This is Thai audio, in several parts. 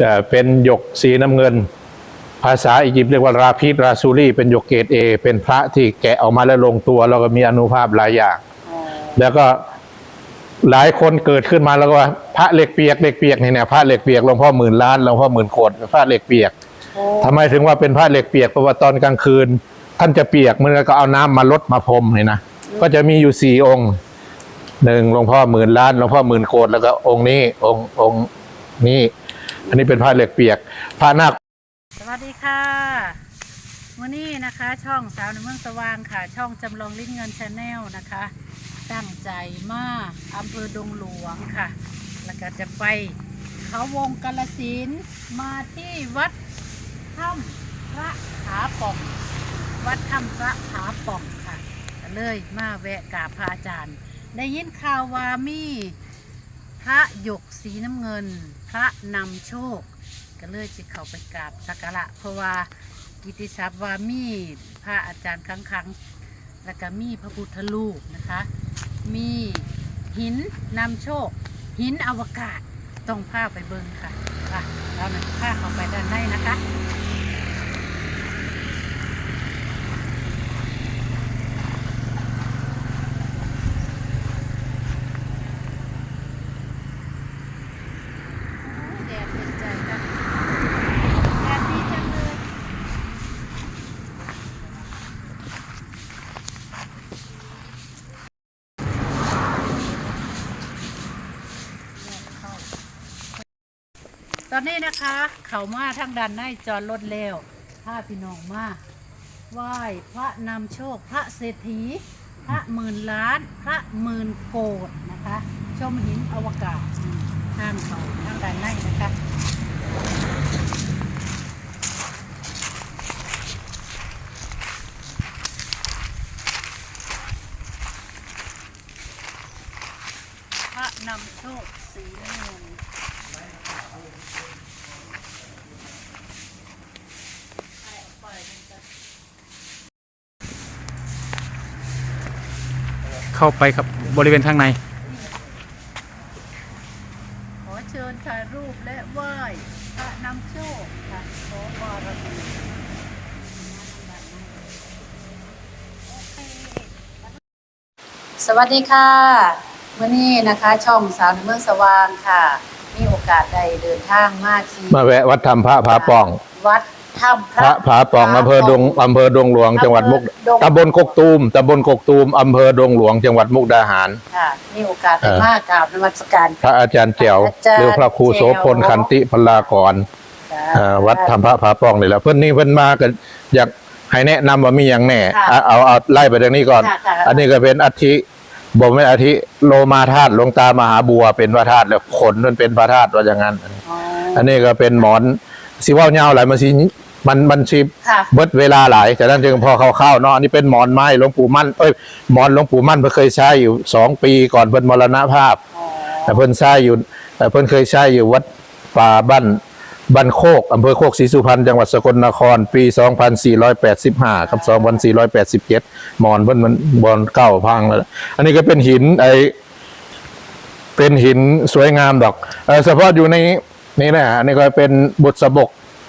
เอ่อเป็นหยกสีน้ำเงิน ภาษาอียิปต์เรียกว่าราพิดราซูรีเป็นหยกเกรดเอเป็นพระที่แกะออกมาแล้วลงตัว แล้วก็มีอนุภาพหลายอย่าง แล้วก็หลายคนเกิดขึ้นมาแล้วก็ว่าพระเหล็กเปียกเหล็กเปียกนี่เนี่ยพระเหล็กเปียกหลวงพ่อหมื่นล้านหลวงพ่อหมื่นโกดพระเหล็กเปียกทำไมถึงว่าเป็นผ้าเหล็กเปียกเพราะว่าตอนกลางคืน ท่านจะเปียกเมื่อก็เอาน้ำมาลดมาพรมเนี่ยนะก็จะมีอยู่สี่องค์หนึ่งหลวงพ่อหมื่นล้านหลวงพ่อหมื่นโกดแล้วก็องค์นี้องค์องค์นี้ อันนี้เป็นผ้าเหล็กเปียก ผ้านาสวัสดีค่ะวันนี้นะคะ ช่องสาวในเมืองสว่างค่ะ ช่องจำลองลิ้นเงินชาแนลนะคะ ตั้งใจมากอำเภอดงหลวงค่ะ แล้วก็จะไปเขาวงกาลสินมาที่วัดถ้ำพระผาป่องวัดถ้ำพระผาป่องค่ะเลยมาแวะกราบพระอาจารย์ ได้ยินข่าวว่ามีพระหยกสีน้ำเงิน ระนำโชค ก็เลยจะเข้าไปกราบสักการะเพราะว่ากิติศัพท์ว่ามีพระอาจารย์ครั้งครั้งๆแล้วก็มีพระพุทธรูปนะคะ มีหินนำโชค หินอวกาศต้องพาไปเบิ่งค่ะค่ะเรานะพาเข้าไปด้านในนะคะ โอ้ยแดดเป็นใจค่ะแดดดีจังเลย ต อนนี้นะคะ เขามาทางด้านในจอดรถแล้วพาพี่น้องมาไหว้พระนำโชคพระเศรษฐี พระหมื่นล้าน พระหมื่นโกดนะคะ ชมหินอวกาศอืมทางเขาทางด้านในนะคะพระนำโชคสีเงิน เข้าไปครับบริเวณข้างใน ขอเชิญถ่ายรูปและไหว้พระนำโชคค่ะขอบารมีสวัสดีค่ะวันนี้นะคะ ช่องสาวในเมืองสว่างค่ะ มีโอกาสได้เดินทางมาที่มาแวะวัดธรรมพระผาป่อง วัด ถ้ำพระผาป่องอำเภอดงอำเภอดงหลวงจังหวัดมุกตำบลกกตูมตำบลกกตูมอำเภอดงหลวงจังหวัดมุกดาหาร ค่ะมีโอกาสได้มากราบนมัสการ พระอาจารย์แจ๋วอาจารย์ หรือพระครูโสพลแจ๋วขันติพลากรเอ่อวัดธรรมพระผาป่องนี่แหละเพื่อนนี่เพื่อนมากันอยากให้แนะนำว่ามีอย่างแน่ค่ะเอาเอาเอาไล่ไปทางนี้ก่อน ค่ะค่ะ อันนี้ก็เป็นอัฐิบอกไม่นอัฐิโลมาธาตุหลวงตามหาบัวเป็นพระธาตุแล้วขนมันเป็นพระธาตุว่าอย่างนั้น อ๋ออันนี้ก็เป็นหมอนสิว่าวเงาหลายมันสิ มันมันสิค่ะ เบิดเวลาหลายแต่นั้นจึงพอเข้าๆเนาะอันนี้เป็นหมอนไม้หลวงปู่มั่นเอ้ยหมอนหลวงปู่มั่นเพิ่นเคยใช้อยู่สองปีก่อนเพิ่นมรณภาพอ๋อแต่เพิ่นใช้อยู่แต่เพิ่นเคยใช้อยู่วัดป่าบ้านบ้านโคกอำเภอโคกศรีสุพรรณจังหวัดสกลนคร ปี 2485กับ2487หมอนเพิ่นมันบอนเก้าพังแล้วอันนี้ก็เป็นหินไอ เป็นหินสวยงามดอก เออเฉพาะอยู่ในนี่นะอันนี้ก็เป็นบุตรสบก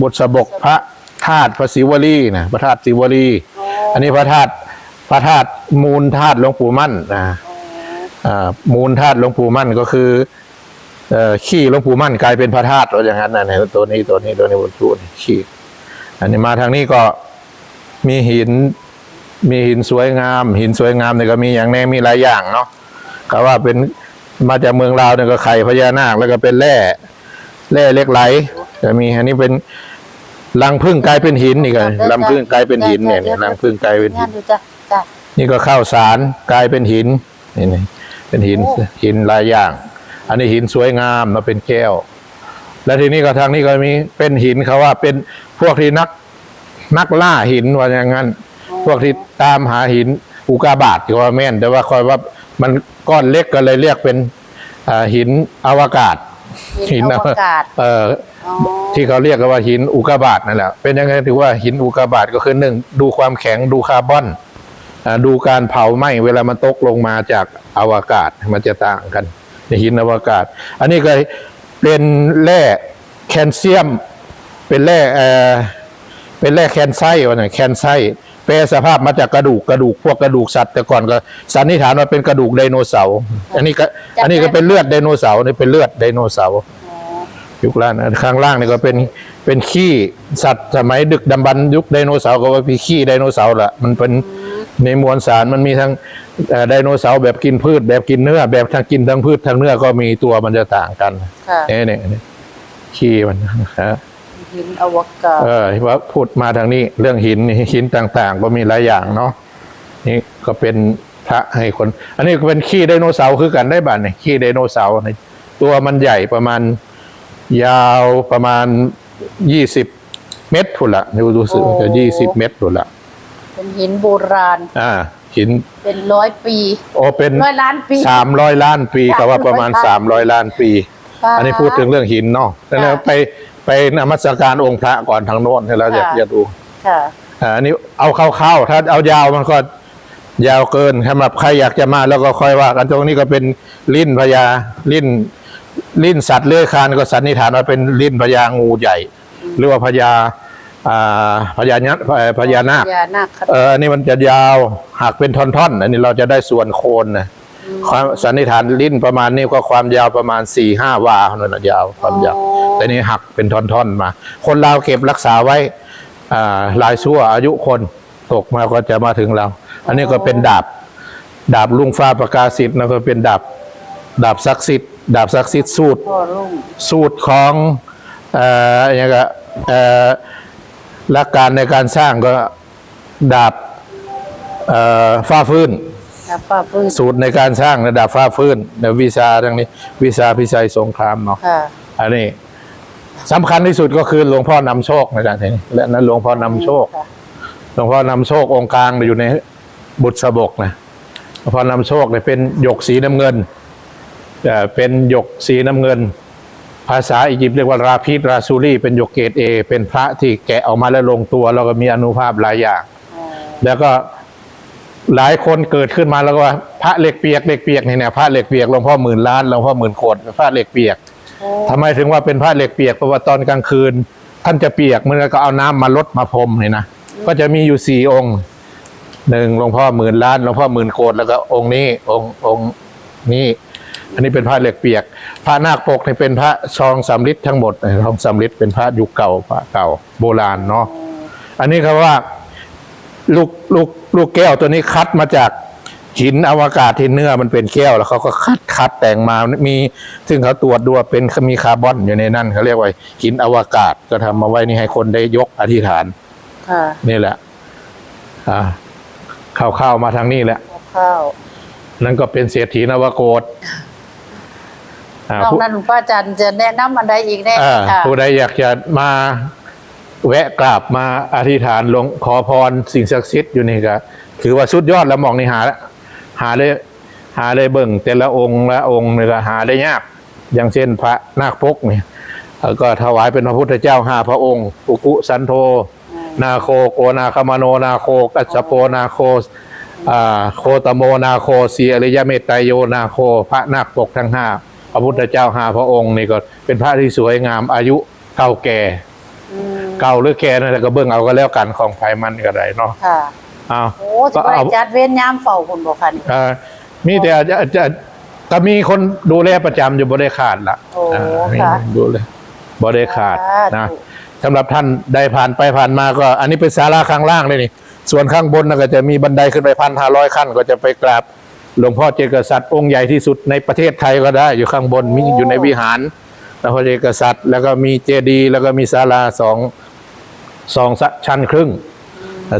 บุตรสบกพระ ธาตุพระศิวลีนะพระธาตุศิวลีอันนี้พระธาตุพระธาตุมูลธาตุหลวงปู่มั่นนะอ่ามูลธาตุหลวงปู่มั่นก็คือขี้หลวงปู่มั่นกลายเป็นพระธาตุอย่างนั้นนะเนี่ยตัวนี้ตัวนี้ตัวนี้บรรจุนี่ขี้อันนี้มาทางนี้ก็มีหิน มีหินสวยงาม หินสวยงามเนี่ยก็มีอย่างแน่มีหลายอย่างเนาะเขาว่าเป็นมาจากเมืองลาวเนี่ยก็ไข่พญานาคแล้วก็เป็นแร่แร่เล็กไหลจะมีอันนี้เป็น รังพึ่งกลายเป็นหินนี่ก็รังพึ่งกลายเป็นหินเนี่ยเนี่ยรังพึ่งกลายเป็นหิงานนดูจ้ะจ้ะนี่ก็ข้าวสารกลายเป็นหินนี่นี่เป็นหินโอ้หินหลายอย่าง อันนี้หินสวยงามมาเป็นแก้ว และทีนี้ก็ทางนี้ก็มีเป็นหินเขาว่าเป็นพวกที่นักนักล่าหินว่าอย่างนั้น พวกที่ตามหาหินอุกาบาตก็ว่าแม่น แต่ว่าคอยว่ามันก้อนเล็กก็เลยเรียกเป็นอ่าหินอวกาศ หินอวกาศเอ่ออ๋อ ที่เขาเรียกกันว่าหินอุกาบาตนั่นแหละเป็นยังไงถือว่าหินอุกาบาตก็คือหนึ่งดูความแข็งดูคาร์บอนดูการเผาไหม้เวลามันตกลงมาจากอวกาศมันจะต่างกันในหินอวกาศ อันนี้ก็เป็นแร่แคลเซียม เป็นแร่เอ่อเป็นแร่แคนไซต์วะเนี่ยแคนไซต์แปรสภาพมาจากกระดูกกระดูกพวกกระดูกสัตว์แต่ก่อนก็สันนิษฐานว่าเป็นกระดูกไดโนเสาร์อันนี้ก็อันนี้ก็เป็นเลือดไดโนเสาร์นี่เป็นเลือดไดโนเสาร์ ยุคล่างนะข้างล่างนี่ก็เป็นเป็นขี้สัตว์สมัยดึกดำบรรพ์ยุคไดโนเสาร์ก็ว่าเป็นขี้ไดโนเสาร์ละมันเป็นในมวลสารมันมีทั้งเอ่อไดโนเสาร์แบบกินพืช แบบกินเนื้อ แบบทั้งกินทั้งพืชทั้งเนื้อก็มีตัวมันจะต่างกันค่ะเนี่ยเนี่ยเนี่ยขี้มันนะหินอวกาศเออที่ว่าพูดมาทางนี้ เรื่องหินนี่หินต่างๆ ก็มีหลายอย่างเนาะนี่ก็เป็นพระให้คน อันนี้ก็เป็นขี้ไดโนเสาร์คือกันได้บ้านเนี่ยขี้ไดโนเสาร์นี่ตัวมันใหญ่ประมาณ ยาวประมาณยี่สิบเมตรทุนละดูดูสึกจะยี่สิบเมตรทุนละเป็นหินโบราณ อ่า หินเป็นร้อยปี โอเป็นร้อยล้านปีสามร้อยล้านปีก็ว่าประมาณสามร้อยล้านปีค่ะอันนี้พูดถึงเรื่องหินเนาะแล้วไปไปนมัสการองค์พระก่อนทางโน้นให้เราอยากค่ะจะดูค่ะอ่าอันนี้เอาเข้าๆถ้าเอายาวมันก็ยาวเกินสำหรับใครอยากจะมาแล้วก็ค่อยว่ากันตรงนี้ก็เป็นลิ้นพญาลิ้น ลิ้นสัตว์เลื้อยคลานก็สันนิษฐานว่าเป็นลิ้นพญางูใหญ่ หรือว่าพญาอ่าพญานัเอ่อพญานาคพญานาคเอออันนี้มันจะยาวหักเป็นท่อนๆอันนี้เราจะได้ส่วนโคนนะความสันนิษฐานลิ้นประมาณนี้ก็ความยาวประมาณสี่ห้าวาเท่านั้นนะยาวความยาวแต่นี้หักเป็นท่อนๆมา คนลาวเก็บรักษาไว้อ่าหลายชั่วอายุคนตกมาก็จะมาถึงเรา อันนี้ก็เป็นดาบ ดาบลุงฟ้าประกาศสิทธิ์นะก็เป็นดาบ ดาบศักดิ์สิทธิ์ ดาบศักดิ์สิทธิ์สูตรพ่อรุ่งสูตรของเอ่ออย่างก็เอ่อหลักการในการสร้างก็ดาบเอ่อฟ้าฟื้นนะป้าฟื้นสูตรในการสร้างระดับฟ้าฟื้นเดี๋ยววิชาทั้งนี้ วิชาพิชัยสงครามเนาะ ค่ะอันนี้สำคัญที่สุดก็คือหลวงพ่อนำโชคในการนี้และนั้นหลวงพ่อนำโชคค่ะหลวงพ่อนำโชคองค์กลางอยู่ในบุตรสบกนะหลวงพ่อนำโชคเนี่ยเป็นหยกสีน้ำเงิน เป็นหยกสีน้ำเงิน ภาษาอียิปต์เรียกว่าราพิดราซูรีเป็นหยกเกรดเอเป็นพระที่แกะออกมาแล้วลงตัว แล้วก็มีอนุภาพหลายอย่าง แล้วก็หลายคนเกิดขึ้นมาแล้วก็ว่าพระเหล็กเปียกเหล็กเปียกเนี่ยเนี่ยพระเหล็กเปียกหลวงพ่อหมื่นล้านหลวงพ่อหมื่นโกดพระเหล็กเปียกโอ้ทำไมถึงว่าเป็นพระเหล็กเปียกเพราะว่าตอนกลางคืน ท่านจะเปียกมื่อก็เอาน้ำมาลดมาพรมเนี่ยนะก็จะมีอยู่สี่องค์หนึ่งหลวงพ่อหมื่นล้านหลวงพ่อหมื่นโกดแล้วก็องค์นี้องค์องค์นี้ อันนี้เป็นพระเหล็กเปียกพระนาคปกเนี่ยเป็นพระชองสำริดทั้งหมดทองสำริดเป็นพระยุคเก่าพระเก่าโบราณเนาะอันนี้ครับว่าลูกลูกลูกแก้วตัวนี้คัดมาจากหินอวกาศที่เนื้อมันเป็นแก้วแล้วเขาก็คัดคัดแต่งมามี ซึ่งเขาตรวจดูว่าเป็นมีคาร์บอนอยู่ในนั้นเขาเรียกว่าหินอวกาศก็ทำมาไว้นี่ให้คนได้ยกอธิษฐานค่ะนี่แหละ อ่าเข้าๆมาทางนี้แหละเอาข้าวนั่นก็เป็นเศรษฐีนวโกด อ่านอกผู้นั้นหลวงพ่ออาจารย์จะแนะนำอันใดอีกแน่อ่าค่ะ ผู้ใดอยากจะมาแวะกราบมาอธิษฐานลงขอพรสิ่งศักดิ์สิทธิ์อยู่นี่ก็ถือว่าสุดยอดแล้วมองนี่หาหาได้หาได้เบิ่งแต่ละองค์ละองค์เนี่ยก็หาได้ยาก อย่างเช่นพระนาคปกเนี่ยแล้วก็ถวายเป็นพระพุทธเจ้าห้าพระองค์ อุกุสันโธนาโคโกนาคามโนนาโคกัสสโปนาโคอ่าโคตโมนาโคสีอริยเมตไตรโยนาโค พระนาคปกทั้งห้าพ ระพุทธเจ้าห้าพระองค์นี่ก็เป็นพระที่สวยงามอายุเก่าแก่อืมเก่าหรือแก่นั่นแหละก็เบิ่งเอาก็แล้วกันของไผมันก็ได้เนาะค่ะเอาโอ้จะไปจัดเว้นยามเฝ้าคนบอกค่ะนี่เอ่อมีแต่อาจจะจะก็มีคนดูแลประจำอยู่บ่ได้ขาดละโอ้อ่ามีค่ะดูแลบ่ได้ขาดนะสาธุสำหรับท่านได้ผ่านไปผ่านมาก็ อันนี้เป็นศาลาข้างล่างเลยนี่ ส่วนข้างบนนะก็จะมีบันไดขึ้นไปพันห้าร้อยขั้น ก็จะไปกราบ หลวงพ่อเจกษัตริย์องค์ใหญ่ที่สุดในประเทศไทยก็ได้ อยู่ข้างบนมีอยู่ในวิหารหลวงพ่อเจกษัตริย์แล้วก็มีเจดีย์แล้วก็มีศาลาสองสองชั้นครึ่ง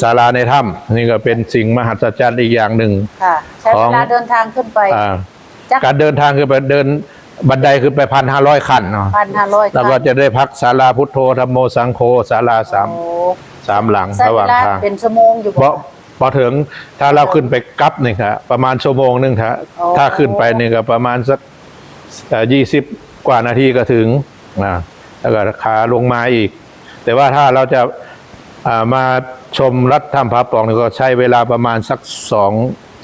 ศาลาในถ้ำนี่ก็เป็นสิ่งมหัศจรรย์อีกอย่างหนึ่งค่ะใช้ขอเวงลาเดินทางขึ้นไปอ่าจักการเดินทางคือไปเดินบันไดคือไปพันห้าร้อยขั้นเนาะพันห้าร้อยแล้วก็จะได้พักศาลาพุทโธธรรมโมสังโฆศาลาสามโอ้สามหลังใช้ระหเวว่างลาทางเป็นชั่วโมงอยู่เพราะ พอถึงถ้าเราขึ้นไปกลับนี่ครับประมาณชั่วโมงหนึงครับโอ้ถ้าขึ้นไปนี่ก็ประมาณสักยี่สิบกว่านาทีก็ถึงนะแล้วก็ขาลงมาอีก แต่ว่าถ้าเราจะอ่ามาชมรัฐถ้ำพระปล่องนี่ก็ใช้เวลาประมาณสักสอง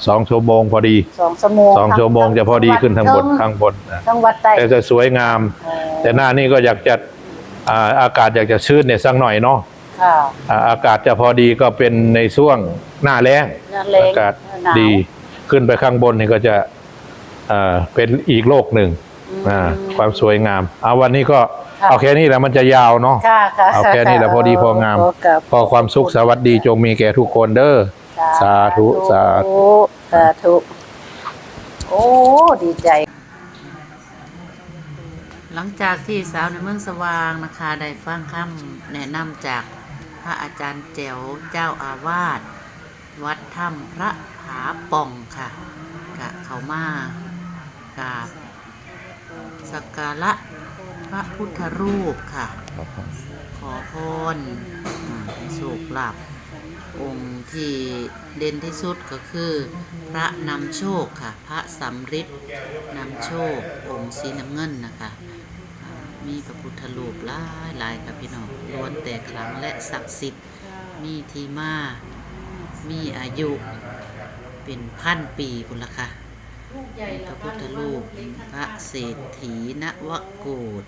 สองชั่วโมงพอดีสองชั่วโมงสองชั่วโมงจะพอดีขึ้นทางบนข้างบนนะทั้งวัดใต้แต่จะสวยงามอ๋อแต่หน้านี่ก็อยากจะอ่าอากาศอยากจะชื้นเนี่ยสักหน่อยเนาะค่ะ อ่าอากาศจะพอดีก็เป็นในช่วงหน้าแล้งหน้าแล้งอากาศหนาวดีขึ้นไปข้างบนนี่ก็จะอ่าเป็นอีกโลกหนึ่งอ่าความสวยงามเอาวันนี้ก็ค่ะเอาแค่นี้แหละมันจะยาวเนาะค่ะค่ะเอาแค่นี้แหละพอดีพองามขอกราบขอความสุขสวัสดีจงมีแก่ทุกคนเด้อสาธุสาธุสาธุโอ้ดีใจ หลังจากที่สาวในเมืองสว่างนะคะ ได้ฟังคำแนะนำจากพ ระอาจารย์แจ๋วเจ้าอาวาส วัดถ้ำพระผาป่องค่ะกะเขามากราบสักการะพระพุทธรูปค่ะ ขอพรอ่าให้โชคลาภองค์ที่เด่นที่สุดก็คือ พระนำโชคค่ะ พระสำริดนำโชค องค์สีน้ำเงินนะคะ มีพระพุทธรูปหลายหลายค่ะพี่น้องล้วนแต่ขลังและศักดิ์สิทธิ์ มีที่มา มีอายุ เป็นพันปีบุญละค่ะพระพุทธรูปพระเศรษฐีนวโกฏ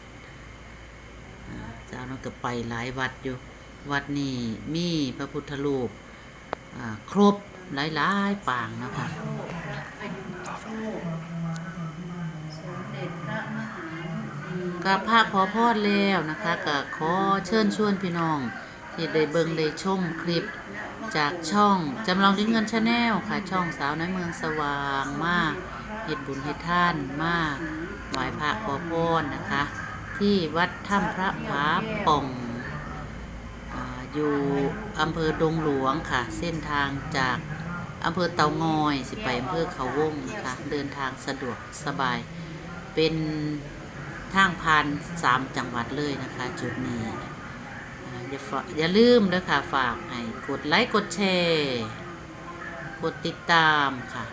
อ่าเจ้าน้องก็ไปหลายวัดอยู่ วัดนี้มีพระพุทธรูปครบหลายหลายๆปางนะคะ ก็พระขอพรแล้วนะคะก็ขอเชิญชวนพี่น้อง ที่ได้เบิ่งได้ชมคลิปจากช่องจำลองดิ้นเงินชาแนลค่ะช่องสาวน้อยเมืองสว่างมาเฮ็ดบุญให้ท่านมาไหว้พระขอพรนะคะ ที่วัดถ้ำพระผาป่องออยู่อำเภอดงหลวงค่ะ เส้นทางจากอำเภอเตางอย สิไปอำเภอเขาวงนะคะ เดินทางสะดวกสบายเป็น ทางผ่านสามจังหวัดเลยนะคะ จุดนี้อย่าอย่าลืมด้วยค่ะฝากให้กดไลค์กดแชร์กดติดตามค่ะ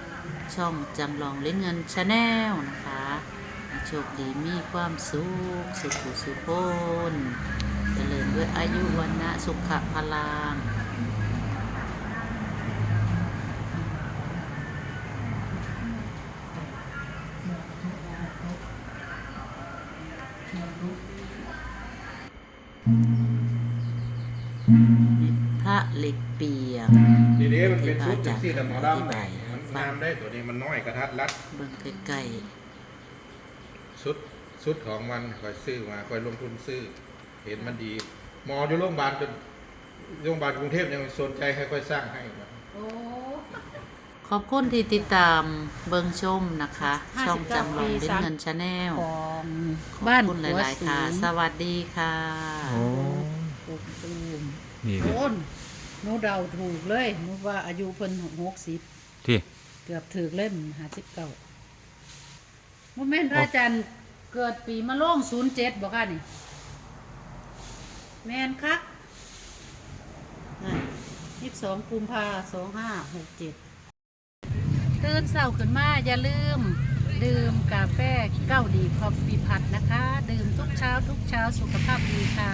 ช่องจำลองเล่นเงินชาแนลนะคะโชคดีมีความสุขสุขสุขพนเจริญด้วยอายุวันนะสุขพลัง เป็นชุดที่ที่พระดำหมออาจารย์ดำอธิบายมันฟังงามได้ตัวนี้มันน้อยกระทัดรัด เบิ่งใกล้ชุดชุดของมันคอยซื้อมาคอยลงทุนซื้อ เห็นมันดี หมออยู่โรงพยาบาลจนโรงพยาบาลกรุงเทพยังสนใจให้ค่อยสร้างให้นะๆขอบคุณที่ติดตามเบิ่งชมนะคะช่องจำลองเล่นเงินชาแนลของขอบบ้านคุณหหัวลายๆสูค่ะงสวัสดีค่ะปกตูมนี่โอนห นูเดาถูกเลยหนูว่าอายุเพิ่นหกสิบที่เกือบถือเล่มหาสิบเก้าโมเมนต์พระอาจารย์เกิดปีมะโรงศูนย์เจ็ดบอกค่ะนี่ แมนคักยี่สิบสองกุมภาสองห้าหกเจ็ดตื่นเศร้าขึ้นมา อย่าลืม ดื่มกาแฟเก้าดีคอฟฟี่พัดนะคะ ดื่มทุกเช้าทุกเช้าสุขภาพดีค่ะ